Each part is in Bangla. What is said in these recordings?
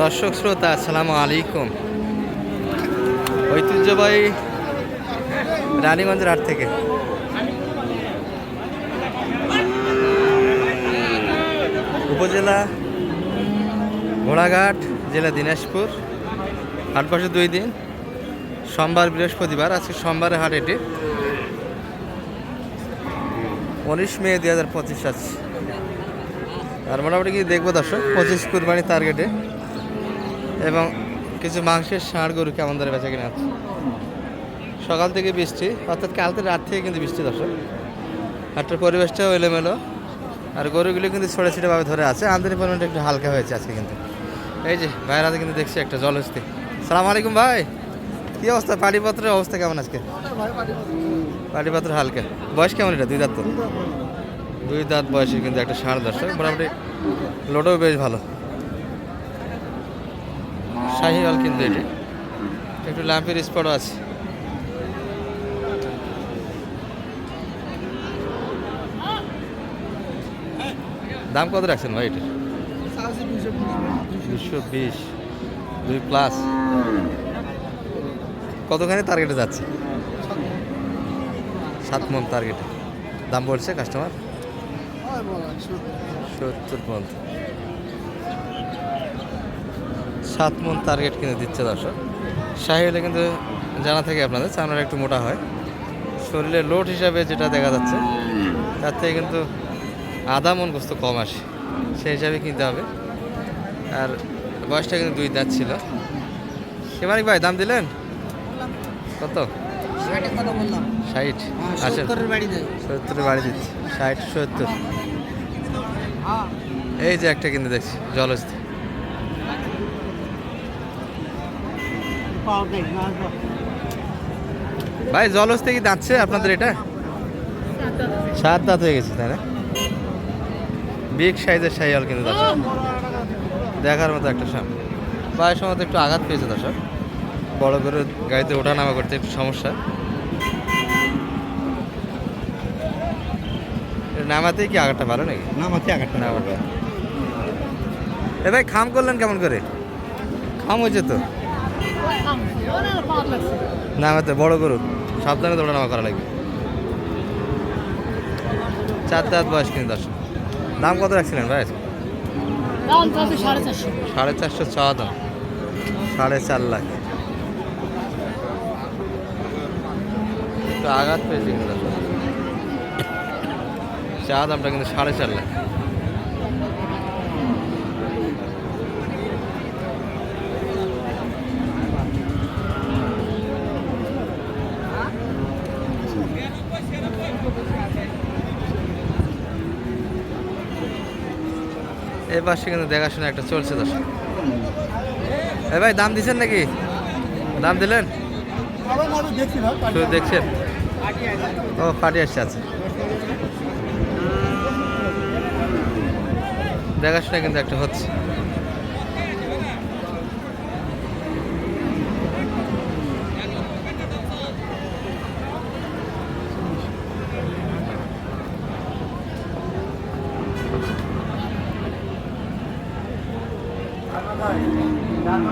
দর্শক শ্রোতা, আসসালামু আলাইকুম। ঐতিহ্যবাহী রানীগঞ্জের হাট থেকে। উপজেলা, ঘোড়াঘাট, জেলা দিনাজপুর। হাট বসে দুই দিন। সোমবার, বৃহস্পতিবার, আজকে সোমবারের হাট এটি। উনিশ মে দুই হাজার পঁচিশ আছে আর মোটামুটি কি দেখব দর্শক? পঁচিশ কুরবানি টার্গেটে। এবং কিছু মাংসের ষাঁড় গরু কেমন ধরে বেচা কিনা আছে? সকাল থেকে বৃষ্টি, অর্থাৎ কালকে রাত থেকে কিন্তু বৃষ্টি দর্শক। হাটটার পরিবেশটাও এলোমেলো, আর গরুগুলো কিন্তু ছোটো ছোটোভাবে ধরে আছে। আমদানি পরিমাণটা একটু হালকা হয়েছে আজকে কিন্তু। এই যে, বাইরে হাতে কিন্তু দেখছি একটা জলহস্তি। সালাম আলাইকুম ভাই। কী অবস্থা? পাটিপত্রের অবস্থা কেমন আজকে? পাটিপত্র হালকা। বয়স কেমন এটা? দুই দাঁত তো? দুই দাঁত বয়সে কিন্তু একটা ষাঁড় দর্শক। মোটামুটি লোডও বেশ ভালো। শাহিওয়াল কিন্তু এটি। একটু ল্যাম্পের স্পটও আছে। দাম কত রাখছেন ভাই এটার? দুশো বিশ। দুই প্লাস কতখানি টার্গেটে যাচ্ছে? সাত মন টার্গেটে দাম বলছে কাস্টমার সত্তর পর্যন্ত সাত মন টার্গেট কিন্তু দিচ্ছে দর্শক। শাহি হলে কিন্তু জানা থাকে আপনাদের, চামড়াটা একটু মোটা হয়। শরীরে লোড হিসাবে যেটা দেখা যাচ্ছে, তার থেকে কিন্তু আধা মন গোস্ত কম আসে, সেই হিসাবে কিনতে হবে। আর বয়সটা কিন্তু দুই দাঁত ছিল। সেমানিক ভাই, দাম দিলেন? কত? ষাট। আসেন সত্তরের বাড়ি দিচ্ছি। ষাট, সত্তর। এই যে একটা কিন্তু দেখছি, জলস্থি। ভাই জলস্থি কি দাঁতছে আপনাদের এটা? সাত দাঁত হয়ে গেছে তাই না? বিগ সাইজের শাহিওয়াল কিন্তু দর্শক দেখার মতো একটা সাম প্রায় সময় একটু আঘাত পেয়েছে দর্শক। বড় করে গাড়িতে ওঠা নামা করতে একটু সমস্যা। নামাতেই কি আঘাতটা ভালো নাকি? নামাতে আঘাতটা নামাতে। এ ভাই খাম করলেন কেমন করে? খাম হয়েছে তো? নামাতে বড় গরু। সাবধানে তো নামা করা লাগবে। চার দাঁত বয়স কিন্তু দর্শক দাম কত রাখছিলেন ভাই? সাড়ে চারশো চাওয়া দাম সাড়ে চার লাখ। আঘাত পেয়েছি কিন্তু। চা দামটা কিন্তু সাড়ে চার লাখ। এই পাশে কিন্তু দেখাশোনা একটা চলছে দর্শক। এ ভাই, দাম দিচ্ছেন নাকি? দাম দিলেন? শুধু দেখছেন? ও, ফাটি আসছে আছে দেখাশোনা কিন্তু একটা হচ্ছে।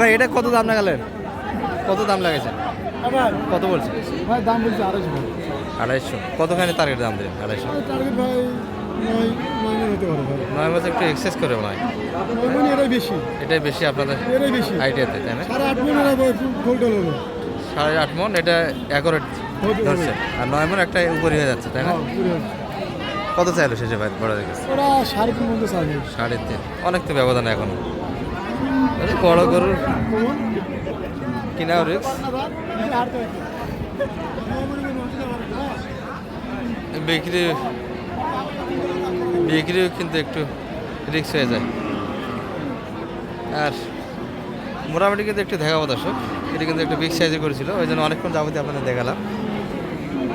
ভাই এটা কত দাম লাগালেন? কত দাম লাগাইছেন? কত বলছে ভাই দাম বলছে আড়াইশো। আড়াইশো। কতখানি টার্গেট দাম দিলেন? আড়াইশো। টার্গেট ভাই নয় একটু এক্সেস করে নয় এটাই বেশি। এটাই বেশি আপনাদের এটাই বেশি। আইডিয়াতে তাই না? সাড়ে আট মন সাড়ে মন এটা অ্যাকোরেট ধরছে। আর নয় মন একটা উপরে হয়ে যাচ্ছে তাই না? হ্যাঁ। কত চাইলো শেষে ভাই বড় দেখেছে সাড়ে তিন সাড়ে তিন। অনেক তো ব্যবধান এখনও। বড় গরুর কিনাও রিক্স বিক্রি, বিক্রিও কিন্তু একটু রিক্স হয়ে যায়। আর মোটামুটি কিন্তু একটু দেখাবো দর্শক, এটা কিন্তু একটু বিগ সাইজে করেছিল, ওই জন্য অনেকক্ষণ যাবতীয় আপনাদের দেখালাম।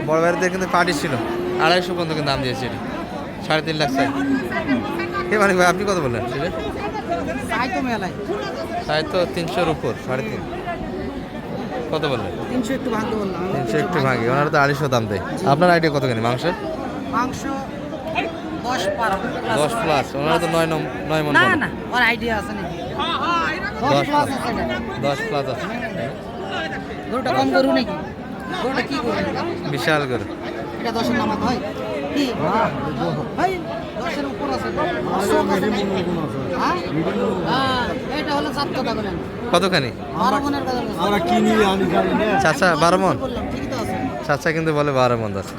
বড় বাড়িতে কিন্তু পার্টি ছিল, আড়াইশো পর্যন্ত কিন্তু দাম দিয়েছে এটা, সাড়ে তিন লাখ চাই কে মানে ভাই, আপনি কত বললেন? সেটা তিনশোর উপর সাড়ে তিন। কত বললেন? তিনশো একটু ভাঙতে বললাম। তিনশো একটু ভাঙি। ওনারা তো আড়াইশো দাম দেয়। আপনার আইডিয়া কত কেন মাংসের? মাংস দশ প্লাস ওনারা তো নয় নয় মন না না ওর আইডিয়া আছে নাকি? দশ দশ প্লাস plus। আছে এটা। দশ প্লাস আছে। গরুটা কম গরু নাকি? গরুটা কি করবে? বিশাল করে এটা দশের নামাজ হয়? কি? উপর আছে? হ্যাঁ? হ্যাঁ, এটা হলো সাত কথা বলেন কতখানি। আমরা কিনি আনি চাচা বারো মন? চাচা কিন্তু বলে বারো মন আছে।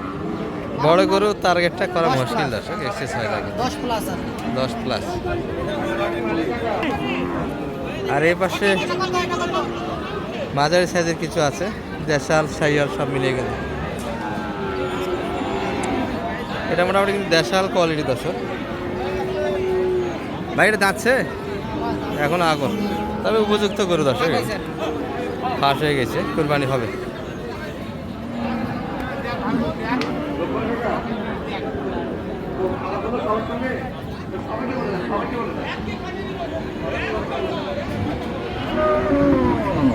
বড় গরু টার্গেটটা করা মুশকিল দর্শক এক্সেস হয় লাগে। দশ প্লাস দশ প্লাস আর এই পাশে মাঝারি সাইজের কিছু আছে দেশাল সাইয়াল সব মিলিয়ে গেল। এটা মোটামুটি কিন্তু দেশাল কোয়ালিটি দর্শক। ভাই এটা যাচ্ছে? এখন আগুন তবে উপযুক্ত গরু দর্শক। ফাঁস হয়ে গেছে। কোরবানি হবে।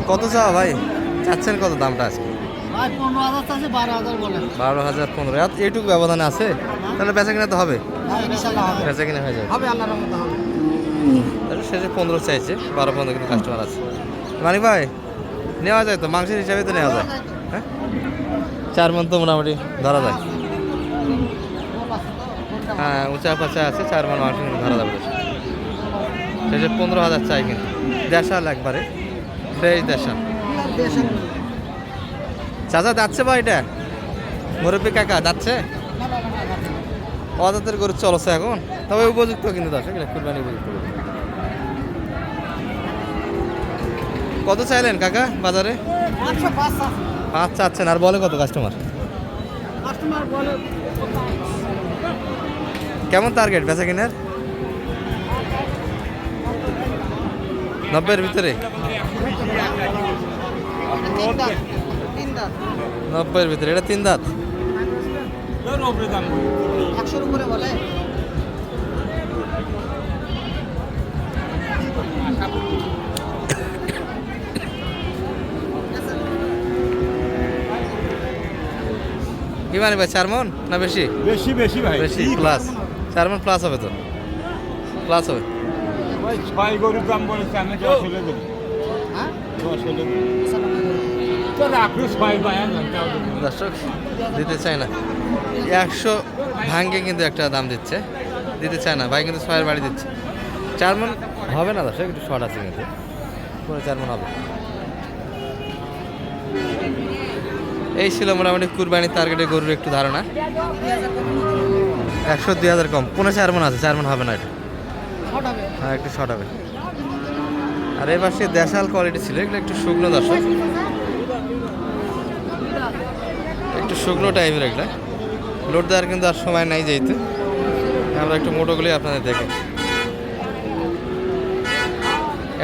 কত চাওয়া ভাই? চাচ্ছেন কত দামটা আজকে? বারো হাজার পনেরো। এইটুকু ব্যবধান আছে? তাহলে বেচা কিনা তো হবে। হবে। বেচা কিনা হয়ে যাবে। তাহলে শেষে পনেরো চাইছে বারো পনেরো কিন্তু কাস্টমার আছে। মানিক ভাই নেওয়া যায় তো? মাংসের হিসাবে তো নেওয়া যায়। হ্যাঁ? চার মন তো মোটামুটি ধরা যায়। হ্যাঁ উঁচা পাচা আছে চার মন মাংস কিন্তু ধরা যাবে। শেষে পনেরো হাজার চাই কিন্তু। দেশাল একবারে। ফ্রেশ দেশাল চাচা যাচ্ছে বা এটা? মুরব্বী কাকা, যাচ্ছে? অদাতের গরু চলছে এখন। তবে উপযুক্ত কিন্তু এটা কুরবানি উপযুক্ত কত চাইলেন কাকা বাজারে? পাঁচ। চাচ্ছেন আর বলে কত কাস্টমার কেমন টার্গেট বেচা কিনার? নব্বইয়ের ভিতরে? নব্বইয়ের ভিতরে এটা তিন দাঁত একশোর উপরে বলে? কি মানে ভাই চার মন না বেশি? বেশি বেশি ভাই। বেশি প্লাস চার মন প্লাস হবে তো? প্লাস হবে। ভাই ছয় গরুর দাম বলেছে আমি দশ হলে দেবো। হ্যাঁ? দশ হলে দর্শক, দিতে চায় না। একশো ভাঙ্গে কিন্তু একটা দাম দিচ্ছে। দিতে চায় না, ভাই কিন্তু ছয়ের বাড়ি দিচ্ছে। চার মন হবে না দর্শক, একটু শর্ট আছে কিন্তু। পুরো চার মন হবে। এই ছিল মোটামুটি কুরবানি টার্গেটে গরুর একটু ধারণা। একশো দুই হাজার কম। পনেরো চার মন আছে, চার মন হবে না এটা। হ্যাঁ একটু শর্ট হবে। আর এই পাশে দেশাল কোয়ালিটি ছিল, এগুলো একটু শুকনো দর্শক। একটু শুকনো টাইপের একটা। লোড দেওয়ার কিন্তু আর সময় নাই যেহেতু। আমরা একটু মোটোগুলি আপনাদের দেখি।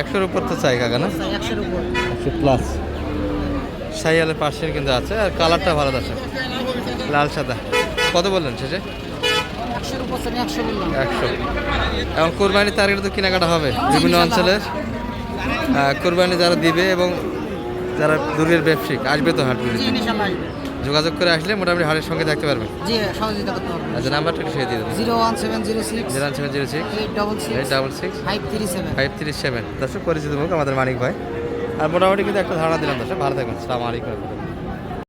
একশোর উপর তো চাই কাকা না? একশো প্লাস সাইয়ালের পাশের কিন্তু আছে আর কালারটা ভালো আছে লাল সাদা। কত বললেন শেষে? একশো এবং কোরবানি টার্গেট তো কেনাকাটা হবে। বিভিন্ন অঞ্চলের। কোরবানি যারা দিবে এবং যারা দূরের ব্যবসায়িক আসবে তো হাট যোগাযোগ করে আসলে মোটামুটি হাটের সঙ্গে থাকতে পারবে জি সহযোগিতা করতে হবে আচ্ছা নাম্বারটা একটু সেরে দিয়ে দেবেন। Zero one seven zero six zero seven zero six eight double eight six six five three seven. Five three seven. দর্শক পরিচিত মুখ আমাদের মানিক ভাই। আর মোটামুটি কিন্তু একটা ধারণা দিলাম দর্শক ভালো থাকবেন সালাম আলাইকুম।